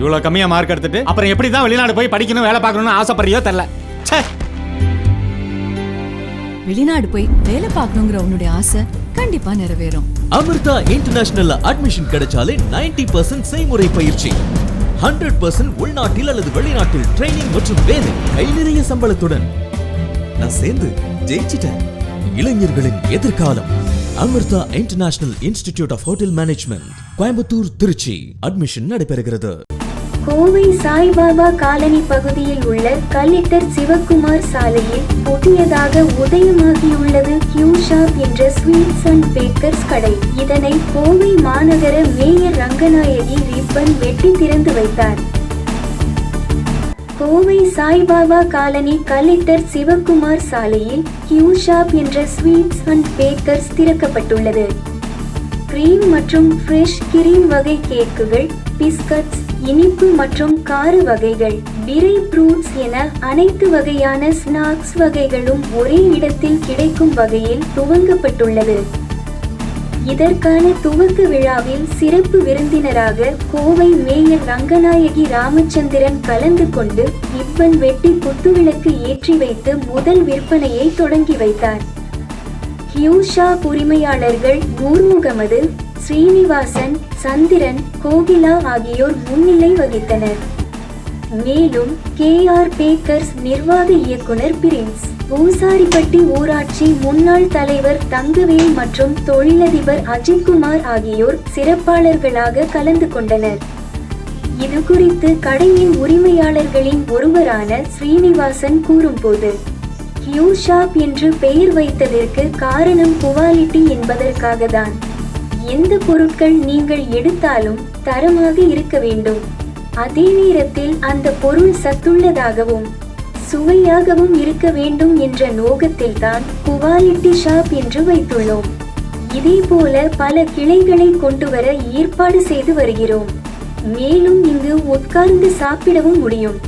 இவ்வளவு கம்மியா மார்க் எடுத்துட்டு அப்புறம் எப்படி தான் வெளிநாடு போய் படிக்கணும் வேலை பார்க்கணும்னு ஆசைப்படுறியோ தெரியல. ச்சே. வெளிநாடு போய் வேலை பார்க்கணுங்கிற உன்னுடைய ஆசை கண்டிப்பா நிறைவேறும். அமிர்தா இன்டர்நேஷனல்ல அட்மிஷன் கிடைச்சாலே 90% பர்சன்ட் செய்முறை பயிற்சி. ஹண்ட்ரட் பர்சன்ட் உள்நாட்டில் அல்லது வெளிநாட்டில் ட்ரைனிங் மற்றும் வேலை கை நிறைய சம்பளத்துடன். நான் சேர்ந்து ஜெயிச்சிட்டேன். இளைஞர்களின் எதிர்காலம். Amrita international institute of hotel management Coimbatore Trichy. Admission நடைபெறுகிறது. கோவை சாய்பாபா காலனி பகுதியில் உள்ள கல்லிட்டர் சிவக்குமார் சாலையில் புதியதாக உதயமாகியுள்ளது கியூ ஷாப் என்ற ஸ்வீட்ஸ் அண்ட் பேக்கர்ஸ் கடை. இதனை கோவை மாநகர மேயர் ரங்கநாயகி ரிப்பன் வெட்டி திறந்து வைத்தார். கோவை சாய்பாபா காலனி கலெக்டர் சிவக்குமார் சாலையில் கியூ ஷாப் என்ற ஸ்வீட்ஸ் அண்ட் பேக்கர்ஸ் திறக்கப்பட்டுள்ளது. கிரீம் மற்றும் ஃப்ரெஷ் கிரீம் வகை கேக்குகள் பிஸ்கட்ஸ் இனிப்பு மற்றும் கார வகைகள் டிரை ஃப்ரூட்ஸ் என அனைத்து வகையான ஸ்நாக்ஸ் வகைகளும் ஒரே இடத்தில் கிடைக்கும் வகையில் துவங்கப்பட்டுள்ளது. இதற்கான துவக்க விழாவில் சிறப்பு விருந்தினராக கோவை மேயர் ரங்கநாயகி ராமச்சந்திரன் கலந்து கொண்டு இப்பன் வெட்டி குத்துவிளக்கு ஏற்றி வைத்து முதல் விற்பனையை தொடங்கி வைத்தார். ஹியூஷா உரிமையாளர்கள் நூர்முகமது ஸ்ரீனிவாசன் சந்திரன் கோகிலா ஆகியோர் முன்னிலை வகித்தனர். மேலும் கே. ஆர். பேக்கர்ஸ் நிர்வாக இயக்குனர் பிரின்ஸ் பூசாரிப்பட்டி ஊராட்சி முன்னாள் தலைவர் தங்கவேல் மற்றும் தொழிலதிபர் அஜித்குமார் ஆகியோர் சிறப்பாளர்களாக கலந்து கொண்டனர். இது குறித்து கடையின் உரிமையாளர்களின் ஒருவரான ஸ்ரீனிவாசன் கூறும்போது ஹியூ ஷாப் என்று பெயர் வைத்ததற்கு காரணம் குவாலிட்டி என்பதற்காக தான் எந்த பொருட்கள் நீங்கள் எடுத்தாலும் தரமாக இருக்க வேண்டும். அதே நேரத்தில் அந்த பொருள் சத்துள்ளதாகவும் சுவையாகவும் இருக்க வேண்டும் என்ற நோக்கத்தில் தான் குவாலிட்டி ஷாப் என்று வைத்துள்ளோம். இதே போல பல கிளைகளை கொண்டு வர ஏற்பாடு செய்து வருகிறோம். மேலும் இங்கு உட்கார்ந்து சாப்பிடவும் முடியும்.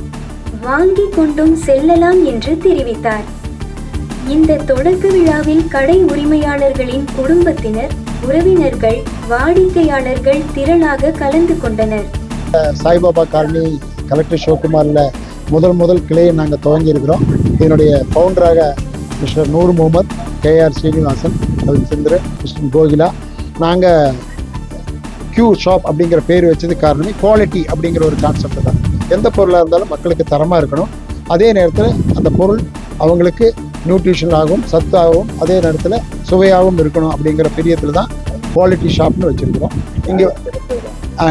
வாங்கிக் கொண்டும் செல்லலாம் என்று தெரிவித்தார். இந்த தொடக்க விழாவில் கடை உரிமையாளர்களின் குடும்பத்தினர் உறவினர்கள் வாடிக்கையாளர்கள் திரளாக கலந்து கொண்டனர். சாய்பாபா காலனி கலெக்டர் சிவகுமாரில் முதல் முதல் கிளையை நாங்கள் துவங்கி இருக்கிறோம் இதனுடைய பவுண்டராக mister Noor Mohammed KR Srinivasan Ravichandran mister Kokila. நாங்கள் கியூ ஷாப் அப்படிங்கிற பேர் வச்சது காரணமே குவாலிட்டி அப்படிங்கிற ஒரு கான்செப்ட் தான். எந்த பொருளாக இருந்தாலும் மக்களுக்கு தரமாக இருக்கணும். அதே நேரத்தில் அந்த பொருள் அவங்களுக்கு நியூட்ரிஷனாகவும் சத்தாகவும் அதே நேரத்தில் சுவையாகவும் இருக்கணும் அப்படிங்கிற பிரியத்தில் தான் குவாலிட்டி ஷாப்னு வச்சுருக்கிறோம். இங்கே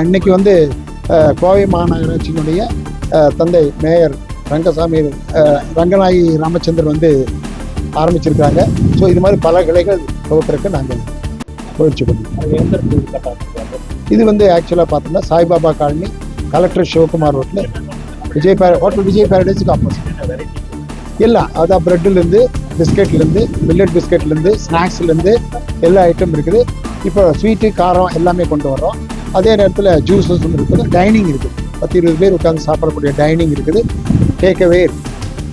இன்னைக்கு வந்து கோவை மாநகராட்சியினுடைய தந்தை மேயர் ரங்கசாமி ரங்கநாயகி ராமச்சந்திரன் வந்து ஆரம்பிச்சிருக்காங்க ஸோ இது மாதிரி பல கிளைகள் தொகுப்பிற்கு நாங்கள் முயற்சி பண்ணுவோம் இது வந்து ஆக்சுவலாக பார்த்தோம்னா சாய்பாபா காலனி கலெக்டர் சிவகுமார் ரோட்டில் விஜய் பேர ஹோட்டல் விஜய் பேரடைஸுக்கு ஆப்போசிட் எல்லாம் அதான் ப்ரெட்டுலேருந்து பிஸ்கெட்லேருந்து மில்லட் பிஸ்கெட்லேருந்து ஸ்நாக்ஸ்லேருந்து எல்லா ஐட்டம் இருக்குது. இப்போ ஸ்வீட்டு காரம் எல்லாமே கொண்டு வர்றோம். அதே நேரத்தில் ஜூஸஸும் இருக்குது. டைனிங் இருக்குது. பத்து இருபது பேர் உட்காந்து சாப்பிடக்கூடிய டைனிங் இருக்குது. டேக்அவே இருக்குது